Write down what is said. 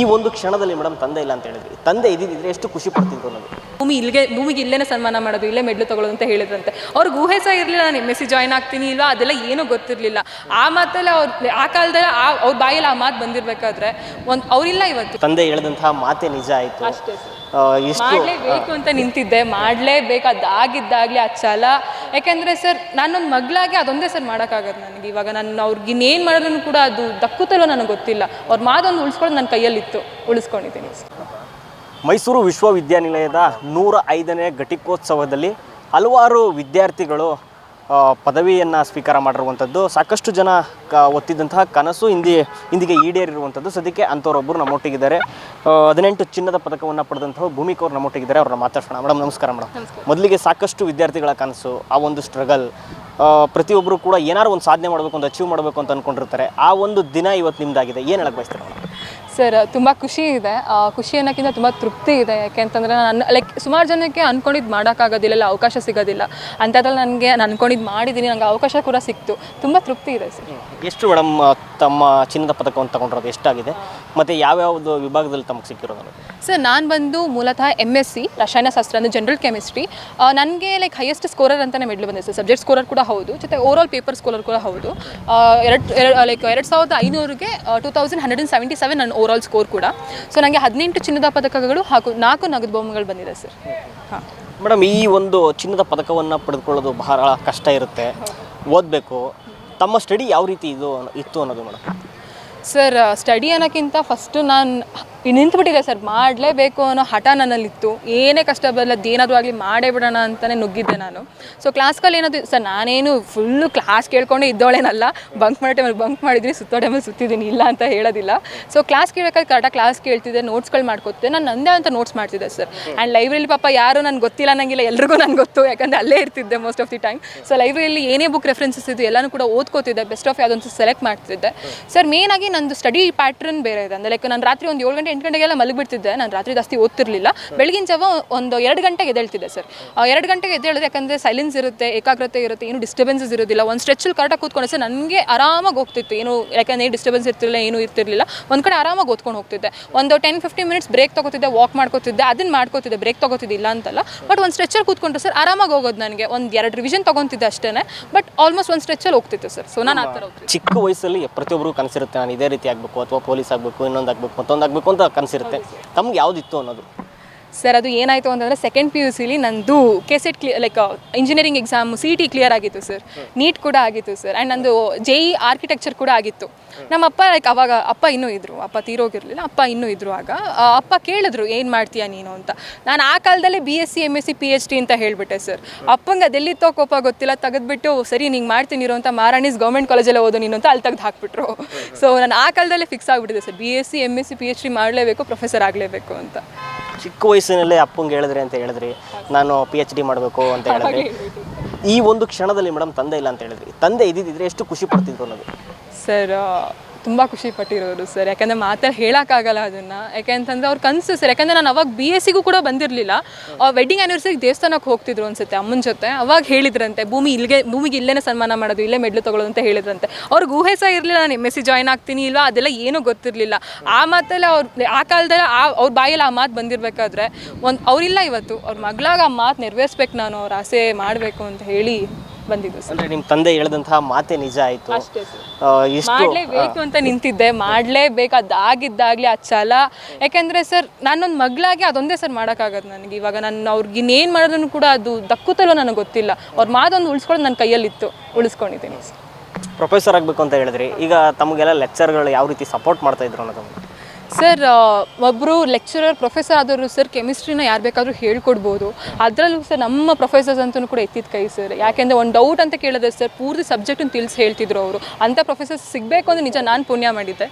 ಈ ಒಂದು ಕ್ಷಣದಲ್ಲಿ ಮೇಡಮ್ ತಂದೆ ಇಲ್ಲ ಅಂತ ಹೇಳಿದ್ರಿ. ತಂದೆ ಇದ್ದಿದ್ರೆ ಎಷ್ಟು ಖುಷಿ ಪಡ್ತಿದ್ರು ಅನ್ನೋದು. ಭೂಮಿ ಇಲ್ಲಿಗೆ ಭೂಮಿಗೆ ಇಲ್ಲೇನೆ ಸನ್ಮಾನ ಮಾಡೋದು ಇಲ್ಲೇ ಮೆಡ್ಲು ತಗೊಳ್ಳೋದು ಅಂತ ಹೇಳಿದ್ರಂತೆ. ಅವ್ರಿಗೆ ಗುಹೆ ಸಹ ಇರಲಿಲ್ಲ ನಾನು ಎಂ ಎಸ್ ಸಿ ಜಾಯ್ನ್ ಆಗ್ತೀನಿ ಇಲ್ವಾ ಅದೆಲ್ಲ ಏನೂ ಗೊತ್ತಿರಲಿಲ್ಲ. ಆ ಮಾತಲ್ಲಿ ಅವ್ರ ಆ ಕಾಲದಲ್ಲಿ ಆ ಅವ್ರ ಬಾಯಲ್ಲಿ ಆ ಮಾತು ಬಂದಿರಬೇಕಾದ್ರೆ ಒಂದು ಅವರಿಲ್ಲ ಇವತ್ತು. ತಂದೆ ಹೇಳಿದಂತಹ ಮಾತೆ ನಿಜ ಆಯಿತು. ಅಷ್ಟೇ ಆ, ಎಷ್ಟು ಮಾಡಲೇಬೇಕು ಅಂತ ನಿಂತಿದ್ದೆ. ಮಾಡಲೇಬೇಕು. ಅದಾಗಿದ್ದಾಗಲಿ ಆ ಛಲ. ಯಾಕೆಂದರೆ ಸರ್ ನಾನೊಂದು ಮಗಳಾಗಿ ಅದೊಂದೇ ಸರ್ ಮಾಡೋಕ್ಕಾಗದು ನನಗೆ. ಇವಾಗ ನಾನು ಅವ್ರಿಗೆ ಇನ್ನೇನು ಮಾಡಿದ್ರು ಕೂಡ ಅದು ದಕ್ಕುತ್ತಲ್ಲೋ ನನಗೆ ಗೊತ್ತಿಲ್ಲ. ಅವ್ರ ಮಾತೊಂದು ಉಳಿಸ್ಕೊಳ್ಳೋದು ನನ್ನ ಕೈಯಲ್ಲಿತ್ತು. ಉಳಿಸ್ಕೊಂಡಿದ್ದೀನಿ. ಮೈಸೂರು ವಿಶ್ವವಿದ್ಯಾನಿಲಯದ ನೂರ ಐದನೇ ಘಟಿಕೋತ್ಸವದಲ್ಲಿ ಹಲವಾರು ವಿದ್ಯಾರ್ಥಿಗಳು ಪದವಿಯನ್ನು ಸ್ವೀಕಾರ ಮಾಡಿರುವಂಥದ್ದು ಸಾಕಷ್ಟು ಜನ ಕ ಒತ್ತಿದ್ದಂತಹ ಕನಸು ಹಿಂದಿ ಇಂದಿಗೆ ಈಡೇರಿರುವಂಥದ್ದು. ಸದ್ಯಕ್ಕೆ ಅಂಥವ್ರೊಬ್ಬರು ನಮ್ಮೊಟ್ಟಿಗಿದ್ದಾರೆ. ಹದಿನೆಂಟು ಚಿನ್ನದ ಪದಕವನ್ನು ಪಡೆದಂತಹ ಭೂಮಿಕವ್ರು ನಮ್ಮೊಟ್ಟಿಗಿದ್ದಾರೆ. ಅವ್ರನ್ನ ಮಾತಾಡೋಣ ಮೇಡಮ್ ನಮಸ್ಕಾರ ಮೇಡಮ್. ಮೊದಲಿಗೆ ಸಾಕಷ್ಟು ವಿದ್ಯಾರ್ಥಿಗಳ ಕನಸು ಆ ಒಂದು ಸ್ಟ್ರಗಲ್ ಪ್ರತಿಯೊಬ್ಬರು ಕೂಡ ಏನಾರು ಒಂದು ಸಾಧನೆ ಮಾಡಬೇಕು ಅಂತ ಅಚೀವ್ ಮಾಡಬೇಕು ಅಂತ ಅಂದ್ಕೊಂಡಿರ್ತಾರೆ ಆ ಒಂದು ದಿನ ಇವತ್ತು ನಿಮ್ದಾಗಿದೆ. ಏನು ಹೇಳಕ್ಕೆ ಬಯಸ್ತೀರಾ ಸರ್ ತುಂಬ ಖುಷಿ ಇದೆ. ಖುಷಿ ಅನ್ನೋಕ್ಕಿಂತ ತುಂಬ ತೃಪ್ತಿ ಇದೆ. ಯಾಕೆಂತಂದರೆ ನಾನು ಲೈಕ್ ಸುಮಾರು ಜನಕ್ಕೆ ಅಂದ್ಕೊಂಡಿದ್ದು ಮಾಡೋಕ್ಕಾಗೋದಿಲ್ಲ ಇಲ್ಲ ಅವಕಾಶ ಸಿಗೋದಿಲ್ಲ. ಅಂಥದ್ರಲ್ಲಿ ನನಗೆ ನಾನು ಅಂದ್ಕೊಂಡಿದ್ದು ಮಾಡಿದ್ದೀನಿ ನನಗೆ ಅವಕಾಶ ಕೂಡ ಸಿಕ್ತು. ತುಂಬ ತೃಪ್ತಿ ಇದೆ ಸರ್. ಎಷ್ಟು ಮೇಡಮ್ ತಮ್ಮ ಚಿನ್ನದ ಪದಕವನ್ನು ತಗೊಂಡಿರೋದು ಎಷ್ಟಾಗಿದೆ? ಮತ್ತು ಯಾವ್ಯಾವುದು ವಿಭಾಗದಲ್ಲಿ ತಮಗೆ ಸಿಕ್ಕಿರೋದು ಸರ್ ನಾನು ಬಂದು ಮೂಲತಃ ಎಂ ಎಸ್ ಸಿ ರಸಾಯನಶಾಸ್ತ್ರ ಅಂದರೆ ಜನರಲ್ ಕೆಮಿಸ್ಟ್ರಿ ನನಗೆ ಲೈಕ್ ಹೈಯೆಸ್ಟ್ ಸ್ಕೋರರ್ ಅಂತಲೇ ಮೆಡ್ಲು ಬಂದಿದೆ ಸರ್. ಸಬ್ಜೆಕ್ಟ್ ಸ್ಕೋರರ್ ಕೂಡ ಹೌದು. ಜೊತೆ ಓವರ್ಆಲ್ ಪೇಪರ್ ಸ್ಕೋರರ್ ಕೂಡ ಹೌದು. ಎರಡು ಲೈಕ್ ಎರಡು ಸಾವಿರದ ಐನೂರಿಗೆ two thousand hundred and seventy seven ನನ್ನ ಓವರಾಲ್ ಸ್ಕೋರ್ ಕೂಡ. ಸೊ ನನಗೆ ಹದಿನೆಂಟು ಚಿನ್ನದ ಪದಕಗಳು ಹಾಗೂ ನಾಲ್ಕು ನಗದು ಬಹುಮಾನಗಳು ಬಂದಿದೆ ಸರ್ ಹಾಂ. ಮೇಡಮ್ ಈ ಒಂದು ಚಿನ್ನದ ಪದಕವನ್ನು ಪಡೆದುಕೊಳ್ಳೋದು ಬಹಳ ಕಷ್ಟ ಇರುತ್ತೆ. ಓದಬೇಕು. ತಮ್ಮ ಸ್ಟಡಿ ಯಾವ ರೀತಿ ಇದು ಇತ್ತು ಅನ್ನೋದು ಮೇಡಮ್? ಸರ್ ಸ್ಟಡಿ ಅನ್ನೋಕ್ಕಿಂತ ಫಸ್ಟು ನಾನು ನಿಂತ್ಬಿಟ್ಟಿದೆ ಸರ್, ಮಾಡಲೇಬೇಕು ಅನ್ನೋ ಹಠ ನನ್ನಲ್ಲಿತ್ತು. ಏನೇ ಕಷ್ಟ ಬರಲ್ಲ ಏನಾದರೂ ಆಗಲಿ ಮಾಡೇ ಬಿಡೋಣ ಅಂತಲೇ ನುಗ್ಗಿದ್ದೆ ನಾನು. ಸೊ ಕ್ಲಾಸ್ಗಳಲ್ಲಿ ಏನದು ಸರ್, ನಾನೇನು ಫುಲ್ಲು ಕ್ಲಾಸ್ ಕೇಳ್ಕೊಂಡೆ ಇದ್ದೋಳೇನಲ್ಲ. ಬಂಕ್ ಮಾಡೋ ಟೈಮಲ್ಲಿ ಬಂಕ್ ಮಾಡಿದ್ದೀನಿ ಸುತ್ತೋ ಟೈಮಲ್ಲಿ ಸುತ್ತಿದ್ದೀನಿ, ಇಲ್ಲ ಅಂತ ಹೇಳೋದಿಲ್ಲ. ಸೊ ಕ್ಲಾಸ್ ಕೇಳಬೇಕಾದ್ರೆ ಕರೆಕ್ಟಾಗಿ ಕ್ಲಾಸ್ ಕೇಳ್ತಿದ್ದೆ ನೋಟ್ಸ್ಗಳು ಮಾಡ್ಕೊತಿದ್ದೆ. ನಾನು ನಂದೇ ಅಂತ ನೋಟ್ಸ್ ಮಾಡ್ತಿದ್ದೆ ಸರ್ ಆ್ಯಂಡ್ ಲೈಬ್ರರಿಲಿ ಪಾಪ ಯಾರು ನನಗೆ ಗೊತ್ತಿಲ್ಲ ನನಗಿಲ್ಲ ಎಲ್ರಿಗೂ ನನಗೆ ಗೊತ್ತು. ಯಾಕಂದರೆ ಅಲ್ಲೇ ಇರ್ತಿದ್ದೆ most of the time so ಲೈಬ್ರರಿಲಿ ಏನೇ ಬುಕ್ ರೆಫರೆನ್ಸಸ್ ಇದು ಎಲ್ಲನೂ ಕೂಡ ಓದ್ಕೋತಿದ್ದೆ ಬೆಸ್ಟ್ ಆಫ್ ಯಾವುದೊಂದು ಸೆಲೆಕ್ಟ್ ಮಾಡ್ತಿದ್ದೆ. ಸರ್ ಮೇನಾಗಿ ನಂದು ಸ್ಟಡಿ ಪ್ಯಾಟ್ರನ್ ಬೇರೆ ಇದೆ. ಅಂದರೆ ಲೈಕ್ ನಾನು ರಾತ್ರಿ ಒಂದು ಏಳು ಗಂಟೆ ಎಂಟು ಗಂಟೆಗೆಲ್ಲ ಮಲಗಿಬಿಡ್ತಿದ್ದೆ. ನಾನು ರಾತ್ರಿ ಜಾಸ್ತಿ ಓದ್ತಿರ್ಲಿಲ್ಲ. ಬೆಳಗಿನ ಜಾವ ಒಂದು ಎರಡು ಗಂಟೆಗೆ ಎದ್ದೇಳ್ತಿದ್ದೆ ಸರ್. ಎರಡು ಗಂಟೆಗೆ ಎದ್ದೇಳಿದ್ರೆ ಯಾಕಂದರೆ ಸೈಲೆನ್ಸ್ ಇರುತ್ತೆ, ಏಕಾಗ್ರತೆ ಇರುತ್ತೆ, ಏನು ಡಿಸ್ಟರ್ಬೆನ್ಸಸ್ ಇರೋದಿಲ್ಲ. ಒಂದು ಸ್ಟ್ರೆಚಲ್ಲಿ ಕರೆಕ್ಟಾಗಿ ಕೂತ್ಕೊಂಡು ಸರ್ ನನಗೆ ಆರಾಮಾಗಿ ಹೋಗ್ತಿತ್ತು. ಏನು ಯಾಕಂದರೆ ಏನು ಡಿಸ್ಟರ್ಬೆನ್ಸ್ ಇರ್ತಿರಲಿಲ್ಲ, ಏನೂ ಇರ್ತಿರಲಿಲ್ಲ. ಒಂದು ಕಡೆ ಆರಾಮಾಗಿ ಓದ್ಕೊಂಡು ಹೋಗ್ತಿದ್ದೆ. ಒಂದು ಟೆನ್ ಫಿಫ್ಟೀನ್ ಮಿನಿಟ್ಸ್ ಬ್ರೇಕ್ ತಗೋತಿದ್ದೆ ವಾಕ್ ಮಾಡ್ಕೋತಿದ್ದೆ, ಅದನ್ನು ಮಾಡ್ಕೋತಿದ್ದೆ ಬ್ರೇಕ್ ತೊಗೋತಿದ್ದೆ ಇಲ್ಲ ಅಂತಲ್ಲ. ಬಟ್ ಒಂದು ಸ್ಟ್ರೆಚ್ಚಲ್ಲಿ ಕೂತ್ಕೊಂಡ್ರೆ ಸರ್ ಆರಾಮಾಗಿ ಹೋಗೋದು ನನಗೆ. ಒಂದು ಎರಡು ರಿವಿಷನ್ ತೊಗೊತಿದ್ದೆ ಅಷ್ಟೇ ಬಟ್ ಆಲ್ಮೋಸ್ಟ್ ಒಂದು ಸ್ಟ್ರೆಚ್ಚಲ್ಲಿ ಹೋಗ್ತಿತ್ತು ಸರ್. ಸೊ ನಾನು ಆ ಥರ ಚಿಕ್ಕ ವಯಸ್ಸಲ್ಲಿ ಪ್ರತಿಯೊಬ್ಬರು ಕನಸಿರುತ್ತೆ. ನಾನು ಇದೇ ರೀತಿ ಆಗಬೇಕು, ಅಥವಾ ಪೊಲೀಸ್ ಆಗಬೇಕು, ಇನ್ನೊಂದು ಆಗಬೇಕು, ಮತ್ತೊಂದು ಆಗಬೇಕು ಅಂತ ಕನಸಿರುತ್ತೆ. ತಮ್ಗೆ ಯಾವುದಿತ್ತು ಅನ್ನೋದು. ಸರ್, ಅದು ಏನಾಯಿತು ಅಂತಂದರೆ ಸೆಕೆಂಡ್ ಪಿ ಯು ಸಿಲಿ ನಂದು K CET clear like engineering exam C T clear ಆಗಿತ್ತು ಸರ್ ನೀಟ್ ಕೂಡ ಆಗಿತ್ತು ಸರ್ ಆ್ಯಂಡ್ ನಂದು ಜೆ ಇ ಆರ್ಕಿಟೆಕ್ಚರ್ ಕೂಡ ಆಗಿತ್ತು. ನಮ್ಮ ಅಪ್ಪ ಲೈಕ್ ಅವಾಗ ಅಪ್ಪ ಇನ್ನೂ ಇದ್ದರು ಅಪ್ಪ ತೀರೋಗಿರಲಿಲ್ಲ, ಅಪ್ಪ ಇನ್ನೂ ಇದ್ದರು ಆಗ. ಅಪ್ಪ ಕೇಳಿದ್ರು, ಏನು ಮಾಡ್ತೀಯಾ ನೀನು? ಅಂತ. ನಾನು ಆ ಕಾಲದಲ್ಲೇ B S C M S C P H D ಅಂತ ಹೇಳಿಬಿಟ್ಟೆ ಸರ್ ಅಪ್ಪಂಗೆ ಅದೆಲ್ಲಿತ್ತೋ ಕೋಪ ಗೊತ್ತಿಲ್ಲ, ತೆಗೆದ್ಬಿಟ್ಟು, ಸರಿ ನಿಂಗೆ ಮಾಡ್ತೀನಿ ಇರೋ ಅಂತ ಮಹಾರಾಣಿಸ್ ಗೌರ್ಮೆಂಟ್ ಕಾಲೇಜಲ್ಲೇ ಓದೋ ನೀನು ಅಂತ ಅಲ್ಲಿ ತೆಗೆದು ಹಾಕ್ಬಿಟ್ರು. ಸೊ ನಾನು ಆ ಕಾಲದಲ್ಲೇ ಫಿಕ್ಸ್ ಆಗಿಬಿಟ್ಟಿದೆ sir B S C M S C P H D ಮಾಡಲೇಬೇಕು ಪ್ರೊಫೆಸರ್ ಆಗಲೇಬೇಕು ಅಂತ. ಚಿಕ್ಕ ವಯಸ್ಸಿನಲ್ಲೇ ಅಪ್ಪಂಗೆ ಹೇಳಿದ್ರಿ ಅಂತ ಹೇಳಿದ್ರಿ. ನಾನು ಪಿ ಎಚ್ ಡಿ ಮಾಡಬೇಕು ಅಂತ ಹೇಳಿದ್ರಿ. ಈ ಒಂದು ಕ್ಷಣದಲ್ಲಿ ಮೇಡಮ್ ತಂದೆ ಇಲ್ಲ ಅಂತ ಹೇಳಿದ್ರಿ. ತಂದೆ ಇದ್ದಿದ್ದಿದ್ರೆ ಎಷ್ಟು ಖುಷಿ ಪಡ್ತಿದ್ರು ಅನ್ನೋದು? ಸರ್ ತುಂಬ ಖುಷಿ ಪಟ್ಟಿರೋರು ಸರ್. ಯಾಕಂದರೆ ಮಾತಲ್ಲಿ ಹೇಳೋಕ್ಕಾಗಲ್ಲ ಅದನ್ನು. ಯಾಕೆಂತಂದರೆ ಅವ್ರ ಕನಸು ಸರ್. ಯಾಕಂದರೆ ನಾನು ಅವಾಗ ಬಿ ಎಸ್ ಸಿಗೂ ಕೂಡ ಬಂದಿರಲಿಲ್ಲ. ವೆಡ್ಡಿಂಗ್ ಆ್ಯನಿವರ್ಸರಿಗೆ ದೇವಸ್ಥಾನಕ್ಕೆ ಹೋಗ್ತಿದ್ರು ಅನ್ಸುತ್ತೆ ಅಮ್ಮನ ಜೊತೆ. ಅವಾಗ ಹೇಳಿದ್ರಂತೆ, ಭೂಮಿ ಇಲ್ಲಿಗೆ ಭೂಮಿಗೆ ಇಲ್ಲೇ ಸನ್ಮಾನ ಮಾಡೋದು, ಇಲ್ಲೇ ಮೆಡ್ಲು ತಗೊಳ್ಳೋದು ಅಂತ ಹೇಳಿದ್ರಂತೆ. ಅವ್ರಿಗೆ ಊಹೆ ಸಹ ಇರಲಿಲ್ಲ. ನಾನು ಎಂ ಎಸ್ ಸಿ ಜಾಯ್ನ್ ಆಗ್ತೀನಿ ಇಲ್ವಾ? ಅದೆಲ್ಲ ಏನೂ ಗೊತ್ತಿರಲಿಲ್ಲ. ಆ ಮಾತಲ್ಲಿ ಅವ್ರು, ಆ ಕಾಲದಲ್ಲಿ ಆ, ಅವ್ರ ಬಾಯಲ್ಲಿ ಆ ಮಾತು ಬಂದಿರಬೇಕಾದ್ರೆ ಒಂದು, ಅವರಿಲ್ಲ ಇವತ್ತು. ಅವ್ರ ಮಗಳಾಗ ಆ ಮಾತು ನೆರವೇರಿಸ್ಬೇಕು ನಾನು, ಅವ್ರ ಆಸೆ ಮಾಡಬೇಕು ಅಂತ ಹೇಳಿ. ಬಂದಿದ್ದು ಸರ್. ಅಂದ್ರೆ ನಿಮ್ಮ ತಂದೆ ಹೇಳಿದಂತಹ ಮಾತೆ ನಿಜ ಆಯ್ತು. ಅಷ್ಟೇ ಸರ್. ಮಾಡಲೇಬೇಕು ಅಂತ ನಿಂತಿದ್ದೆ ಮಾಡಲೇಬೇಕು ಅದಾಗಿದ್ದಾಗಲಿ ಆ ಛಲ. ಯಾಕೆಂದರೆ ಸರ್ ನಾನೊಂದು ಮಗಳಾಗಿ ಅದೊಂದೇ ಸರ್ ಮಾಡೋಕ್ಕಾಗದು ನನಗೆ. ಇವಾಗ ನಾನು ಅವ್ರಿಗೆ ಇನ್ನೇನು ಮಾಡೋದನ್ನು ಕೂಡ ಅದು ದಕ್ಕುತ್ತಲ್ಲೋ ನನಗೆ ಗೊತ್ತಿಲ್ಲ. ಅವ್ರ ಮಾತೊಂದು ಉಳಿಸ್ಕೊಳ್ಳೋದು ನನ್ನ ಕೈಯಲ್ಲಿತ್ತು. ಉಳಿಸ್ಕೊಂಡಿದ್ದೀನಿ ಸರ್. ಪ್ರೊಫೆಸರ್ ಆಗಬೇಕು ಅಂತ ಹೇಳಿದ್ರಿ. ಈಗ ತಮಗೆಲ್ಲ ಲೆಕ್ಚರ್ಗಳು ಯಾವ ರೀತಿ ಸಪೋರ್ಟ್ ಮಾಡ್ತಾ ಇದ್ರು ಅನ್ನೋದು ಸರ್ ಒಬ್ಬರು ಲೆಕ್ಚರರ್ ಪ್ರೊಫೆಸರ್ ಆದವರು ಸರ್ ಕೆಮಿಸ್ಟ್ರಿನ ಯಾರು ಬೇಕಾದರೂ ಹೇಳ್ಕೊಡ್ಬೋದು. ಅದರಲ್ಲೂ ಸರ್ ನಮ್ಮ ಪ್ರೊಫೆಸರ್ಸ್ ಅಂತಲೂ ಕೂಡ ಎತ್ತಿದ ಕೈ ಸರ್ ಯಾಕೆಂದರೆ ಒಂದು ಡೌಟ್ ಅಂತ ಕೇಳಿದ್ರೆ ಸರ್ ಪೂರ್ತಿ ಸಬ್ಜೆಕ್ಟನ್ನು ತಿಳಿಸಿ ಹೇಳ್ತಿದ್ರು ಅವರು. ಅಂಥ ಪ್ರೊಫೆಸರ್ಸ್ ಸಿಗಬೇಕು ಅಂದರೆ ನಿಜ ನಾನು ಪುಣ್ಯ ಮಾಡಿದ್ದೆ.